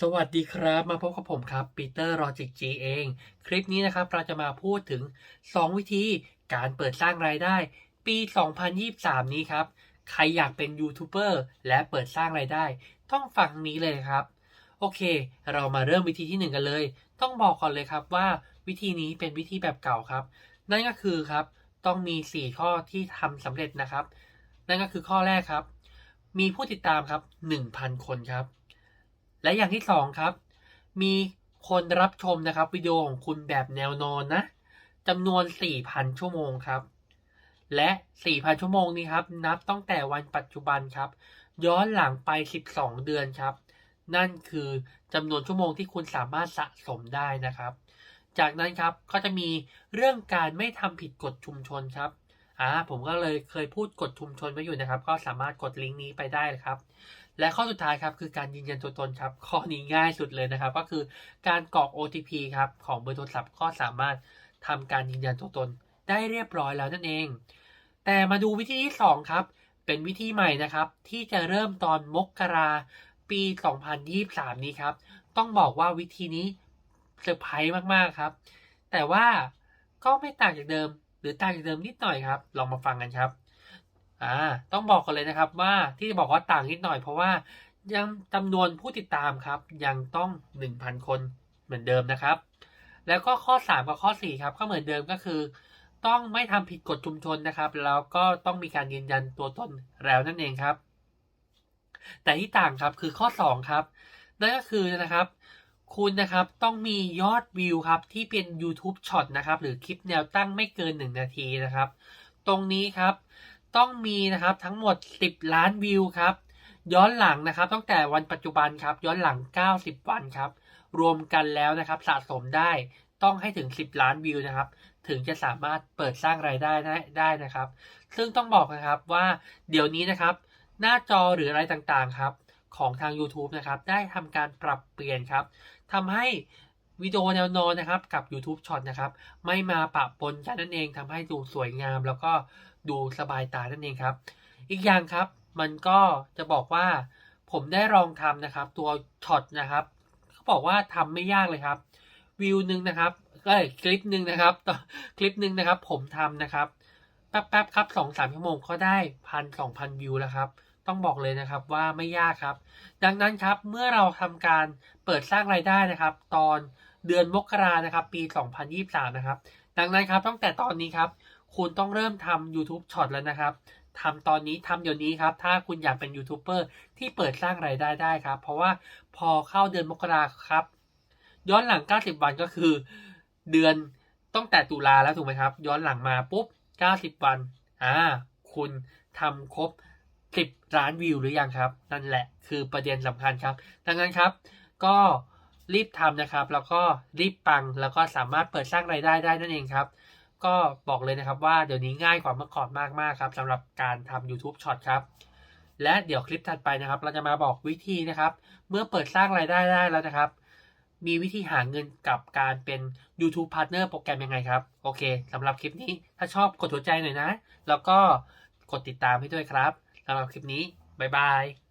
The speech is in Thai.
สวัสดีครับ มาพบกับผมครับปีเตอร์ลอจิกจีเอง คลิปนี้นะครับเราจะมาพูดถึง 2 วิธีการเปิดสร้างรายได้ ปี 2023 นี้ครับ ใครอยากเป็นยูทูบเบอร์และเปิดสร้างรายได้ ต้องฟังนี้เลยครับ โอเค เรามาเริ่มวิธีที่ 1 กันเลย ต้องบอกก่อนเลยครับว่าวิธีนี้เป็นวิธีแบบเก่าครับ นั่นก็คือครับ ต้องมี 4 ข้อที่ทำสำเร็จนะครับ นั่นก็คือข้อแรกครับ มีผู้ติดตามครับ 1,000 คนครับ และอย่างที่สองครับ มีคนรับชมนะครับวิดีโอของคุณแบบแนวนอนนะจำนวน 4,000 ชั่วโมงครับ และ 4,000 ชั่วโมงนี้ครับ นับตั้งแต่วันปัจจุบันครับ ย้อนหลังไป 12 เดือนครับ นั่นคือจำนวนชั่วโมงที่คุณสามารถสะสมได้นะครับ จากนั้นครับก็จะมีเรื่องการไม่ทำผิดกฎชุมชนครับ อ่าผมก็เลยเคยพูดกฎชุมชนไว้อยู่นะครับ ก็สามารถกดลิงก์นี้ไปได้ครับ และข้อสุดท้ายครับคือการยืนยันตัวตนครับ ข้อนี้ง่ายสุดเลยนะครับ ก็คือการกรอก OTP ครับของเบอร์โทรศัพท์ก็สามารถทำการยืนยันตัวตนได้เรียบร้อยแล้วนั่นเอง แต่มาดูวิธีที่ 2 ครับ เป็นวิธีใหม่นะครับ ที่จะเริ่มตอนมกราปี 2023 นี้ครับ ต้องบอกว่าวิธีนี้เซอร์ไพรส์มากๆครับ แต่ว่าก็ไม่ต่างจากเดิม รือต่างจากเดิมนิดหน่อยครับ ลองมาฟังกันครับอ่าต้องบอกก่อนเลยนะครับว่าที่บอกว่าต่างนิดหน่อยเพราะว่ายังจำนวนผู้ติดตามครับ ยังต้อง 1,000 คนเหมือนเดิมนะครับ แล้วก็ข้อ 3 กับข้อ 4 ครับ ก็เหมือนเดิมก็คือ ต้องไม่ทำผิดกฎชุมชนนะครับ แล้วก็ต้องมีการยืนยันตัวตนแล้วนั่นเองครับ แต่ที่ต่างครับคือข้อ 2 ครับ นั่นก็คือนะครับ คุณนะครับต้องมียอดวิวครับที่เป็น YouTube Short นะครับหรือคลิปแนวตั้งไม่เกิน 1 นาทีนะครับ ตรงนี้ครับต้องมีนะครับทั้งหมด 10 ล้านวิวครับย้อนหลังนะครับตั้งแต่วันปัจจุบันครับย้อนหลัง 90 วันครับรวมกันแล้วนะครับสะสมได้ต้องให้ถึง 10 ล้านวิวนะครับ ถึงจะสามารถเปิดสร้างรายได้ได้ได้นะครับ ซึ่งต้องบอกนะครับว่าเดี๋ยวนี้นะครับ หน้าจอหรืออะไรต่างๆครับ ของทาง YouTube นะครับ ได้ทำการปรับเปลี่ยนครับทำให้วิดีโอแนวนอนนะครับกับ YouTube Short นะครับ ไม่มาปะปนกันนั่นเองทำให้ดูสวยงาม แล้วก็ดูสบายตานั่นเองครับ อีกอย่างครับมันก็จะบอกว่าผมได้ลองทำนะครับ ตัวช็อตนะครับเขาบอกว่าทำไม่ยากเลยครับ วิวหนึ่งนะครับเอ้ยคลิปหนึ่งนะครับต่อคลิปหนึ่งนะครับ ผมทำนะครับแป๊บๆครับสองสามชั่วโมงก็ได้พันสองพันวิวแล้วครับ ต้องบอกเลยนะครับว่าไม่ยากครับ ดังนั้นครับเมื่อเราทำการเปิดสร้างรายได้นะครับ ตอนเดือนมกรานะครับปี 2023 นะครับ ดังนั้นครับตั้งแต่ตอนนี้ครับ คุณต้องเริ่มทำ YouTube Short แล้วนะครับทำตอนนี้ทำเดี๋ยวนี้ครับ ถ้าคุณอยากเป็นยูทูบเบอร์ที่เปิดสร้างรายได้ได้ครับ เพราะว่าพอเข้าเดือนมกราครับ ย้อนหลัง 90 วันก็คือ เดือนตั้งแต่ตุลาแล้วถูกไหมครับ ย้อนหลังมาปุ๊บ 90 วัน อ่า คุณทำครบ 10 ล้านวิวหรือยังครับ นั่นแหละคือประเด็นสำคัญครับ ดังนั้นครับ ก็รีบทำนะครับ แล้วก็รีบปังแล้วก็สามารถเปิดสร้างรายได้ได้นั่นเองครับ ก็บอกเลยนะครับว่าเดี๋ยวนี้ง่ายกว่าเมื่อก่อนมากๆครับสำหรับการทำ YouTube Short ครับ และเดี๋ยวคลิปถัดไปนะครับ เราจะมาบอกวิธีนะครับ เมื่อเปิดสร้างรายได้ได้แล้วนะครับ มีวิธีหาเงินกับการเป็น YouTube Partner โปรแกรมยังไงครับ โอเคสำหรับคลิปนี้ถ้าชอบกดหัวใจหน่อยนะ แล้วก็กดติดตามให้ด้วยครับ สำหรับคลิปนี้ บ๊ายบาย